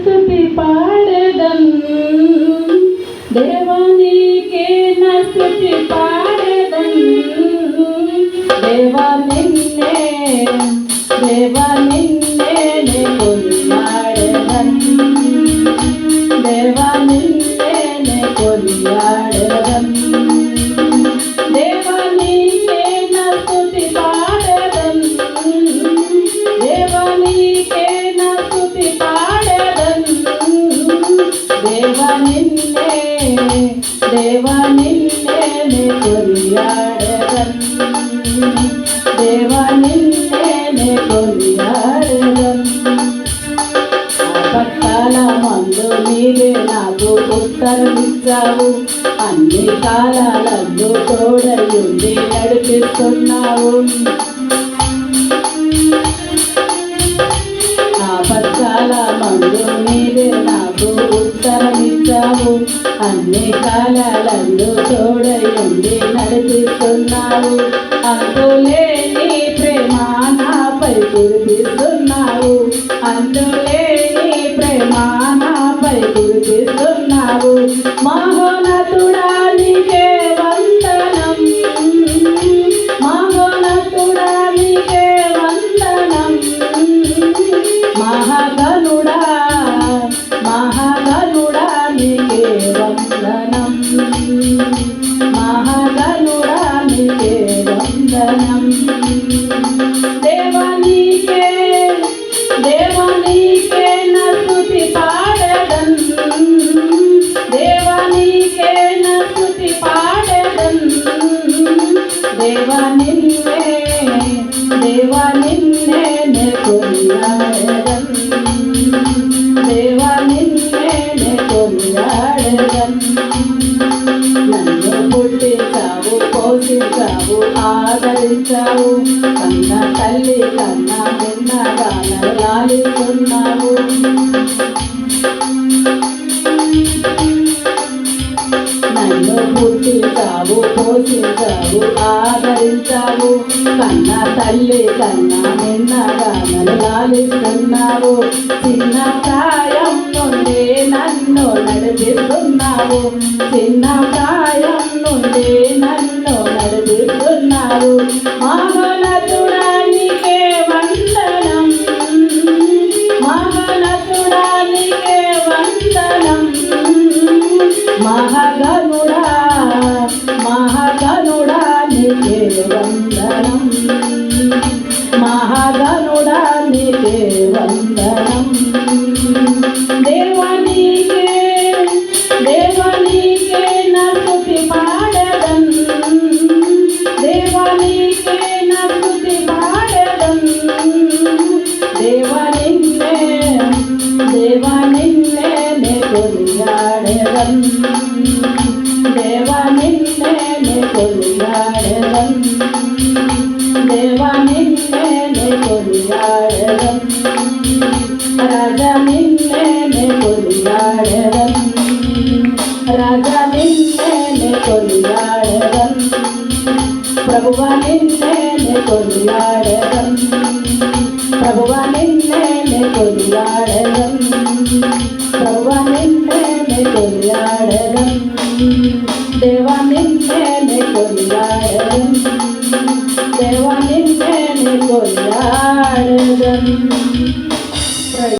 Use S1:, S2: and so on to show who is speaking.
S1: స్థుతి పాడదం. దేవా నా స్థుతి పాడదం. దేవా నిన్నే దేవా నిన్నే. దేవా నిన్నే నే కొనియాడదం. దేవా నిన్నే పట్టాల మందు నీవే నాకు ఉత్తరమిచ్చావు. అన్ని కాలాలలో తోడయుండి నడిపిస్తున్నావు. చేశావు అన్ని కాలాలలో తోడయుండి నడిపిస్తున్నావు. అందులేని ప్రేమ నాపై కురిపిస్తున్నావు. అందులేని ప్రేమ నాపై కురిపిస్తున్నావు. మహోనతుడా నీకే వందనం మహోనతుడా నీకే వందనం మహాగనుడా దేవా నిన్నే దేవా నిన్నే నే కొనియాడదం దేవా నిన్నే నే కొనియాడదం నన్ను పుట్టించావు పోషించావు ఆదరించావు. కన్న తల్లి కన్న నిన్నగా లాలిస్తున్నావు. పోషించావు ఆదరించావు. కన్న తల్లి కన్న నిన్నగా లాలిస్తున్నావు చిన్న కాయం నుండి నన్ను నడిపిస్తున్నావు. చిన్న కాయం నుండి నన్ను మహగనుడా నీకే వందనం. మహగనుడా నీకే వందనం. దేవనీకే దేవనీకే నస్తుతి పాడదం దేవనీకే నస్తుతి పాడదం దేవా నిన్నే దేవా నిన్నే నే కొనియాడదం. దేవా నిన్నే నే కొనియాడదం రాజా నిన్నే నే కొనియాడదం రాజా నిన్నే నే కొనియాడదం ప్రభువా నిన్నే నే కొనియాడదం ప్రభువా నిన్నే నే కొనియాడదం ప్రభువా నిన్నే నే కొనియాడదం దేవా నిన్నే నే కొనియాడదం దేవా నిన్నే నే కొనియాడదం